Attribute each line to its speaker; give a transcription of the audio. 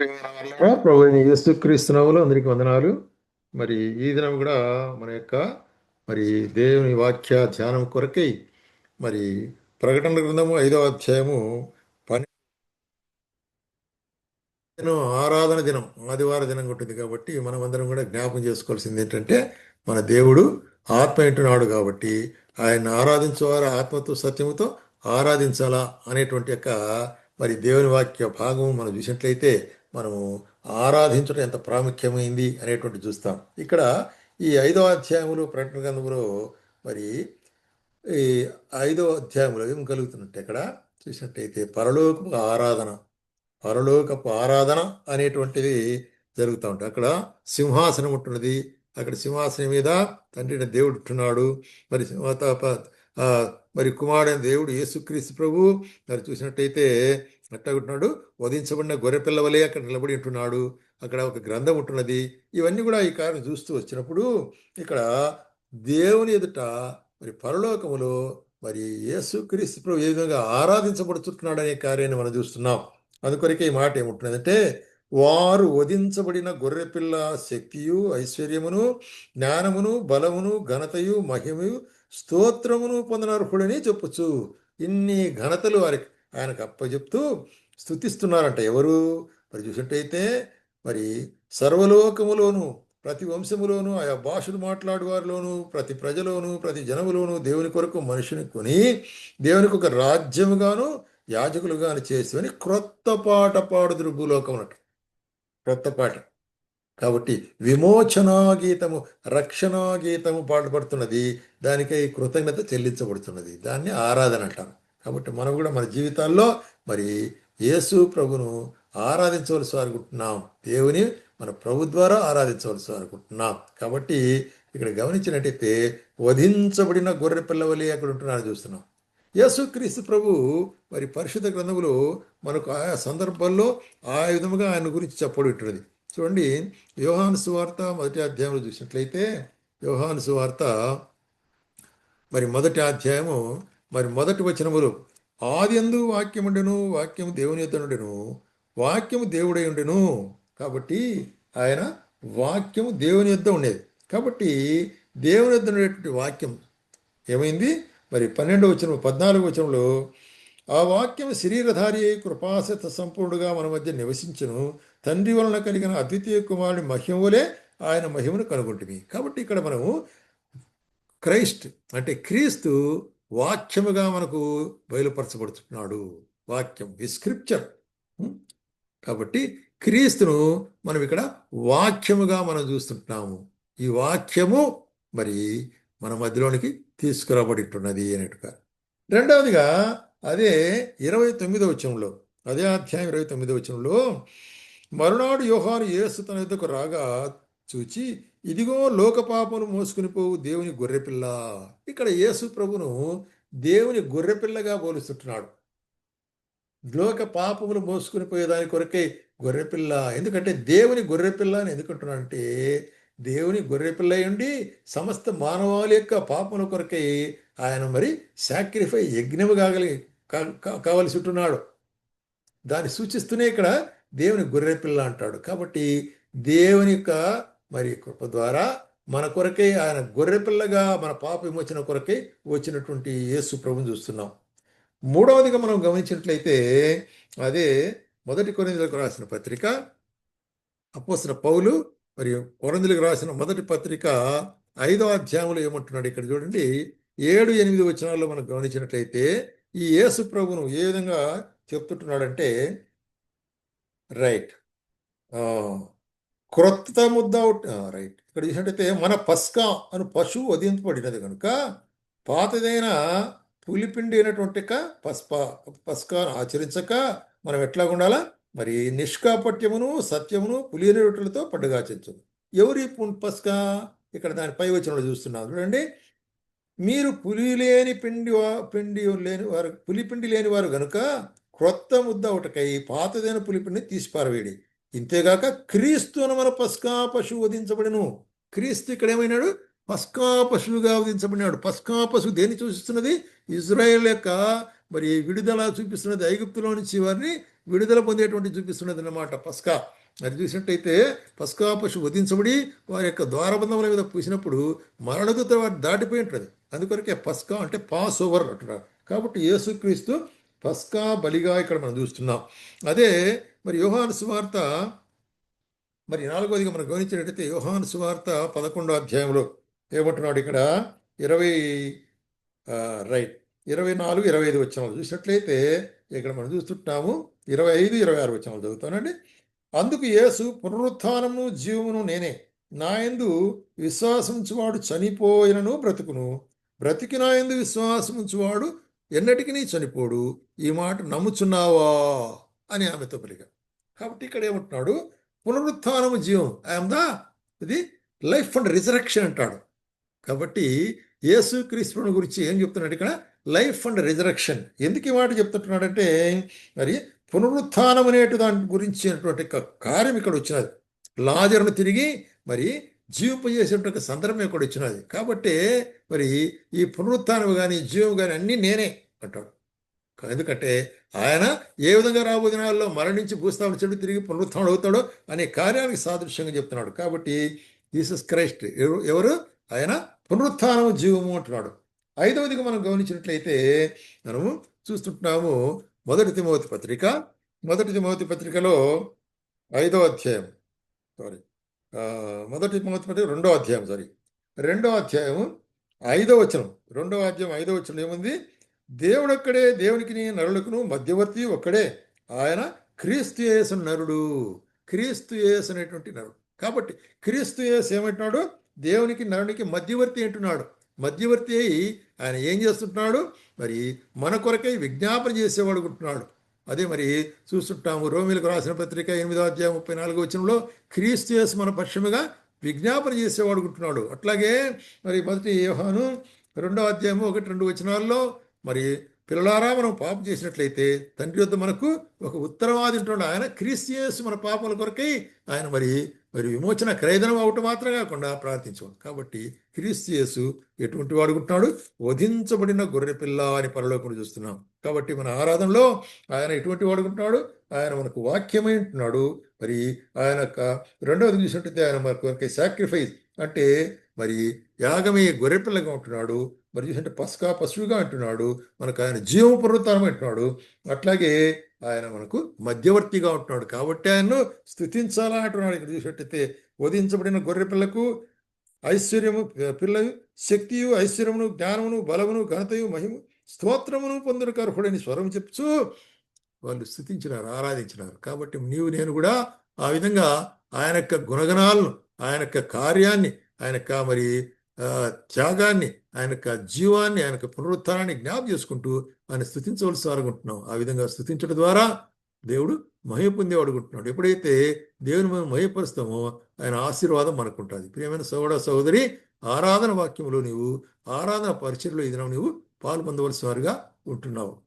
Speaker 1: ప్రభు యేసు క్రీస్తునవులు అందరికి వందనాలు. మరి ఈ దినం కూడా మన యొక్క మరి దేవుని వాక్య ధ్యానం కొరకై మరి ప్రకటన గ్రంథము ఐదవ అధ్యాయము పన్నెండు ఆరాధన దినం ఆదివార దినం ఉంటుంది కాబట్టి మనం అందరం కూడా జ్ఞాపకం చేసుకోవాల్సింది ఏంటంటే మన దేవుడు ఆత్మ ఇంటున్నాడు కాబట్టి ఆయన ఆరాధించేవారు ఆత్మతో సత్యముతో ఆరాధించాలా అనేటువంటి యొక్క మరి దేవుని వాక్య భాగం మనం చూసినట్లయితే మనము ఆరాధించడం ఎంత ప్రాముఖ్యమైంది అనేటువంటి చూస్తాం. ఇక్కడ ఈ ఐదో అధ్యాయములు ప్రకటన గ్రంథములో మరి ఈ ఐదో అధ్యాయంలో ఏం కలుగుతున్నట్టు. ఇక్కడ చూసినట్టయితే పరలోకపు ఆరాధన పరలోకపు ఆరాధన అనేటువంటిది జరుగుతూ ఉంటుంది. అక్కడ సింహాసనం ఉంటున్నది. అక్కడ సింహాసనం మీద తండ్రిని దేవుడు ఉంటున్నాడు. మరి మరి కుమారుడైన దేవుడు యేసుక్రీస్తు ప్రభు. మరి చూసినట్టయితే అట్టగుంటున్నాడు వధించబడిన గొర్రెపిల్ల వలె అక్కడ నిలబడి ఉంటున్నాడు అక్కడ ఒక గ్రంథం ఉంటున్నది. ఇవన్నీ కూడా ఈ కారణం చూస్తూ వచ్చినప్పుడు ఇక్కడ దేవుని ఎదుట మరి పరలోకములో మరి యేసుక్రీస్తు ప్రభు ఏ విధంగా ఆరాధించబడుతున్నాడు అనే కార్యాన్ని మనం చూస్తున్నాం. అందుకొరకే ఈ మాట ఏముంటున్నదంటే వారు వధించబడిన గొర్రెపిల్ల శక్తియు ఐశ్వర్యమును జ్ఞానమును బలమును ఘనతయు మహిమయు స్తోత్రమును పొందనర్హుడని చెప్పచ్చు ఇన్ని ఘనతలు వారికి ఆయనకు అప్పచెప్తూ స్థుతిస్తున్నారంట ఎవరు? మరి చూసినట్టయితే మరి సర్వలోకములోను ప్రతి వంశములోను ఆయా భాషలు మాట్లాడేవారిలోను ప్రతి ప్రజలోను ప్రతి జనములోను దేవుని కొరకు మనిషిని కొని దేవునికి ఒక రాజ్యముగాను యాజకులుగాను చేసి క్రొత్త పాట పాడుదురు భూలోకమునట్టు క్రొత్త పాట. కాబట్టి విమోచనా గీతము రక్షణా గీతము పాటపడుతున్నది దానికై కృతజ్ఞత చెల్లించబడుతున్నది. దాన్ని ఆరాధన అంటారు. కాబట్టి మనం కూడా మన జీవితాల్లో మరి యేసు ప్రభును ఆరాధించవలసి అనుకుంటున్నాం. దేవుని మన ప్రభు ద్వారా ఆరాధించవలసి అనుకుంటున్నాం. కాబట్టి ఇక్కడ గమనించినట్టయితే వధించబడిన గొర్రె పిల్లవలి అక్కడ ఉంటున్నారని చూస్తున్నాం. యేసుక్రీస్తు ప్రభు మరి పరిశుద్ధ గ్రంథములు మనకు ఆయా సందర్భాల్లో ఆ విధముగా ఆయన గురించి చెప్పడం ఉంటున్నది. చూడండి యోహాను సువార్త మొదటి అధ్యాయంలో చూసినట్లయితే యోహాను సువార్త మరి మొదటి అధ్యాయము మరి మొదటి వచనములు ఆది ఎందు వాక్యముండెను వాక్యము దేవుని ఉండెను వాక్యము దేవుడై ఉండెను. కాబట్టి ఆయన వాక్యము దేవుని యుద్ధం ఉండేది. కాబట్టి దేవుని యుద్ధం ఉండేటువంటి వాక్యం ఏమైంది? మరి పన్నెండు వచనం పద్నాలుగు వచనంలో ఆ వాక్యం శరీరధారి కృపాసత సంపూర్ణుడుగా మన మధ్య నివసించను. తండ్రి వలన కలిగిన అద్వితీయ కుమారుని మహిమలే ఆయన మహిమను కనుగొంటుంది కాబట్టి ఇక్కడ మనము క్రైస్ట్ అంటే క్రీస్తు వాక్యముగా మనకు బయలుపరచబడుతున్నాడు. వాక్యం ఈ స్క్రిప్చర్. కాబట్టి క్రీస్తును మనం ఇక్కడ వాక్యముగా మనం చూస్తుంటున్నాము. ఈ వాక్యము మరి మన మధ్యలోనికి తీసుకురాబడిట్టున్నది అనేట్టుగా. రెండవదిగా అదే ఇరవై తొమ్మిదో వచ్చంలో అదే అధ్యాయం ఇరవై తొమ్మిదో వచ్చంలో మరునాడు యోహాను యేసు తన ఎద్దకు రాగా చూచి ఇదిగో లోకపాపను మోసుకుని పోవు దేవుని గొర్రెపిల్ల. ఇక్కడ యేసు ప్రభును దేవుని గొర్రెపిల్లగా పోలుస్తుంటున్నాడు. లోక పాపములు మోసుకుని పోయేదాని కొరకే గొర్రెపిల్ల. ఎందుకంటే దేవుని గొర్రెపిల్ల అని ఎందుకంటున్నాడంటే దేవుని గొర్రెపిల్ల ఉండి సమస్త మానవాళి యొక్క పాపముల కొరకై ఆయన మరి సాక్రిఫై యజ్ఞము కాగలి కావలసి ఉంటున్నాడు దాన్ని సూచిస్తూనే ఇక్కడ దేవుని గొర్రెపిల్ల అంటాడు. కాబట్టి దేవుని యొక్క మరి కృప ద్వారా మన కొరకై ఆయన గొర్రెపిల్లగా మన పాప విమోచన కొరకై వచ్చినటువంటి యేసు ప్రభుని చూస్తున్నాం. మూడవదిగా మనం గమనించినట్లయితే అదే మొదటి కొరందులకు రాసిన పత్రిక అపోసిన పౌలు మరియు కొరందులకు రాసిన మొదటి పత్రిక ఐదో అధ్యాయంలో ఏమంటున్నాడు ఇక్కడ చూడండి. ఏడు ఎనిమిది వచనాల్లో మనం గమనించినట్లయితే ఈ యేసు ప్రభును ఏ విధంగా చెప్తుంటున్నాడంటే రైట్. క్రొత్త ముద్ద రైట్. ఇక్కడ చూసినట్టయితే మన పస్కా అను పశువు వధింపబడినది కనుక పాతదైన పులిపిండి అయినటువంటి పస్ప పస్కాను ఆచరించక మనం ఎట్లా ఉండాలా? మరి నిష్కాపట్యమును సత్యమును పులియని రొట్టెలతో పండుగాచరించదు ఎవరి పస్కా? ఇక్కడ దాని పై వచ్చిన చూస్తున్నాం చూడండి. మీరు పులి లేని పిండి పిండి లేని వారు పులిపిండి లేని వారు గనుక క్రొత్త ముద్ద ఒకటికై పాతదైన పులిపిండిని తీసిపారవేడి. ఇంతేగాక క్రీస్తును మన పస్కా పశువు వధించబడిను. క్రీస్తు ఇక్కడ ఏమైనాడు పస్కా పశువుగా వధించబడినాడు. పస్కా పశువు దేన్ని సూచిస్తున్నది? ఇజ్రాయెల్ యొక్క మరి విడుదల చూపిస్తున్నది ఐగుప్తులో నుంచి వారిని విడుదల పొందేటువంటి చూపిస్తున్నది అన్నమాట పస్కా. అది చూసినట్టయితే పస్కా పశువు వధించబడి వారి యొక్క ద్వారబంధముల మీద పూసినప్పుడు మరణగుత వారు దాటిపోయి ఉంటుంది. అందుకొరకే పస్కా అంటే పాస్ ఓవర్ అంటున్నారు. కాబట్టి యేసుక్రీస్తు పస్కా బలిగా ఇక్కడ మనం చూస్తున్నాం. అదే మరి యోహాను సువార్త మరి నాలుగోదిగా మనం గమనించినట్టయితే యోహాను సువార్త పదకొండో అధ్యాయంలో ఏమంటున్నాడు ఇక్కడ? ఇరవై రైట్. ఇరవై నాలుగు ఇరవై ఐదు వచ్చినాలు చూసినట్లయితే ఇక్కడ మనం చూస్తుంటాము ఇరవై ఐదు ఇరవై ఆరు వచ్చినాలు చదువుతానండి. అందుకు యేసు పునరుత్థానమును జీవమును నేనే. నాయందు విశ్వాసముంచువాడు చనిపోయినను బ్రతుకును. బ్రతికి నాయందు విశ్వాసముంచువాడు ఎన్నటికీ చనిపోడు. ఈ మాట నమ్ముచున్నావా? అని ఆమెతో పలిగా కాబట్టి ఇక్కడ ఏమంటున్నాడు? పునరుత్థానము జీవం. ఐఎమ్ ద ఇది లైఫ్ అండ్ రిజరక్షన్ అంటాడు. కాబట్టి యేసు క్రీస్తుని గురించి ఏం చెప్తున్నాడు ఇక్కడ? లైఫ్ అండ్ రిజరక్షన్ ఎందుకు ఈ మాట చెప్తుంటున్నాడంటే మరి పునరుత్థానం అనేటు దాని గురించినటువంటి ఒక కార్యం ఇక్కడ వచ్చినది. లాజర్ను తిరిగి మరి జీవింపజేసేటువంటి సందర్భం ఇక్కడ వచ్చినది. కాబట్టి మరి ఈ పునరుత్థానం కానీ జీవం కానీ అన్నీ నేనే అంటాడు. ఎందుకంటే ఆయన ఏ విధంగా రాబోయే దినాల్లో మరణించి భూస్థాపన చెడు తిరిగి పునరుత్థానం అవుతాడో అనే కార్యానికి సాదృశ్యంగా చెప్తున్నాడు. కాబట్టి జీసస్ క్రైస్ట్ ఎవరు? ఎవరు? ఆయన పునరుత్థానం జీవము అంటున్నాడు. ఐదవదిగా మనం గమనించినట్లయితే మనము చూస్తుంటున్నాము మొదటి తిమోతి పత్రిక. మొదటి తిమోతి పత్రికలో ఐదో అధ్యాయం. సారీ మొదటి తిమోతి పత్రిక రెండో అధ్యాయం. సారీ రెండో అధ్యాయం ఐదో వచనం. రెండో అధ్యాయం ఐదో వచనం ఏముంది? దేవుడొక్కడే దేవునికి నరులకును మధ్యవర్తి ఒక్కడే. ఆయన క్రీస్తు యేసు నరుడు. క్రీస్తు యేసు అనేటువంటి నరుడు. కాబట్టి క్రీస్తు యేసు ఏమంటున్నాడు? దేవునికి నరునికి మధ్యవర్తి అంటున్నాడు. మధ్యవర్తి అయి ఆయన ఏం చేస్తుంటున్నాడు? మరి మన కొరకై విజ్ఞాపన చేసేవాడు ఉంటున్నాడు అదే మరి చూస్తుంటాము రోమిలకు రాసిన పత్రిక ఎనిమిదో అధ్యాయం ముప్పై నాలుగో వచనంలో క్రీస్తు యేసు మన పక్షముగా విజ్ఞాపన చేసేవాడు ఉంటున్నాడు అట్లాగే మరి మొదటి యోహాను రెండో అధ్యాయము ఒకటి రెండు వచనాల్లో మరి పిల్లలారా మనం పాపం చేసినట్లయితే తండ్రి వద్ద మనకు ఒక ఉత్తరవాది ఉంటున్నాడు. ఆయన క్రీస్తియస్ మన పాపల కొరకై ఆయన మరి మరి విమోచన క్రయదనం అవటం మాత్రం కాకుండా ప్రార్థించవాలి కాబట్టి క్రీస్తియసు ఎటువంటి వాడుకుంటున్నాడు? వధించబడిన గొర్రె పిల్ల అని పరలోకం చూస్తున్నాం. కాబట్టి మన ఆరాధనలో ఆయన ఎటువంటి వాడుకుంటున్నాడు? ఆయన మనకు వాక్యమై ఉంటున్నాడు. మరి ఆయన యొక్క రెండవది చూసినట్టయితే ఆయన మన కొరకై సాక్రిఫైస్ అంటే మరి యాగమే గొర్రెపిల్లగా ఉంటున్నాడు. మరి చూసంటే పసుగా పశువుగా అంటున్నాడు. మనకు ఆయన జీవం పునరుత్నం అంటున్నాడు. అట్లాగే ఆయన మనకు మధ్యవర్తిగా ఉంటున్నాడు. కాబట్టి ఆయన్ను స్థుతించాలా అంటున్నాడు. ఇక్కడ చూసినట్టయితే వధించబడిన గొర్రె పిల్లకు ఐశ్వర్యము పిల్ల శక్తియు ఐశ్వర్యమును జ్ఞానమును బలమును ఘనతయు మహిము స్తోత్రమును పొందుడు అర్హుడని స్వరం చెప్తూ వాళ్ళు స్థుతించినారు ఆరాధించినారు. కాబట్టి నీవు నేను కూడా ఆ విధంగా ఆయన యొక్క గుణగణాలను ఆయన యొక్క కార్యాన్ని ఆయన యొక్క మరి త్యాగాన్ని ఆయన యొక్క జీవాన్ని ఆయన యొక్క పునరుత్థానాన్ని జ్ఞాపం చేసుకుంటూ ఆయన స్థుతించవలసి అనుకుంటున్నాం ఆ విధంగా స్థుతించడం ద్వారా దేవుడు మహిమ పొందే అడుగుంటున్నాడు ఎప్పుడైతే దేవుని మనం మహిమపరుస్తామో ఆయన ఆశీర్వాదం మనకు ఉంటుంది ప్రియమైన సోదర సోదరి ఆరాధన వాక్యంలో నీవు ఆరాధన పరిచయలో ఇది నీవు పాల్పొందవలసిన వారుగా ఉంటున్నావు.